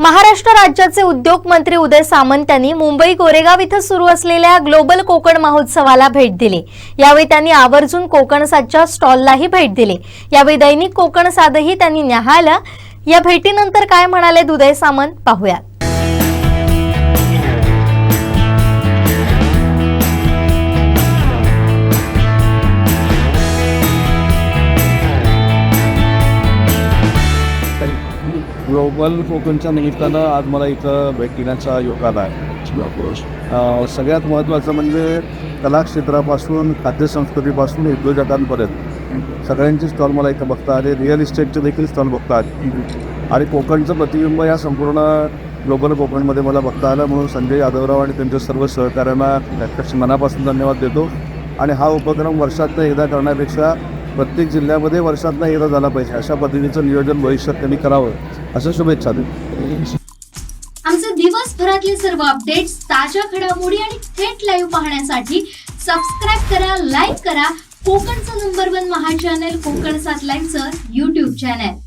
महाराष्ट्र राज्याचे उद्योग मंत्री उदय सामंत यांनी मुंबई गोरेगाव इथं सुरू असलेल्या ग्लोबल कोकण महोत्सवाला भेट दिली. यावेळी त्यांनी आवर्जून कोकण साजच्या स्टॉललाही भेट दिली. यावेळी दैनिक कोकण साधही त्यांनी न्याहाळला. या भेटीनंतर काय म्हणाले उदय सामंत? पाहूयात. ग्लोबल कोकणच्या निमित्तानं आज मला इथं भेट देण्याचा योग आला आहे सगळ्यात महत्त्वाचं म्हणजे कलाक्षेत्रापासून खाद्यसंस्कृतीपासून उद्योजकांपर्यंत सगळ्यांचे स्टॉल मला इथं बघता आले. रिअल इस्टेटचे देखील स्टॉल बघता आले. आणि कोकणचं प्रतिबिंब या संपूर्ण ग्लोबल कोकणमध्ये मला बघता आलं. म्हणून संजय यादवराव आणि त्यांच्या सर्व सहकाऱ्यांना मनापासून धन्यवाद देतो. आणि हा उपक्रम वर्षातनं एकदा करण्यापेक्षा प्रत्येक जिल्ह्यामध्ये वर्षातनं एकदा झाला पाहिजे. अशा पद्धतीचं नियोजन भविष्यात त्यांनी करावं. असं शुभेच्छा देत. आमचे दिवसभरातले सर्व अपडेट्स ताज्या घडामोडी आणि थेट लाईव्ह पाहण्यासाठी सबस्क्राईब करा लाईक करा. कोकणचं number one Maha channel Konkan सात लाईव्हचं युट्यूब चॅनल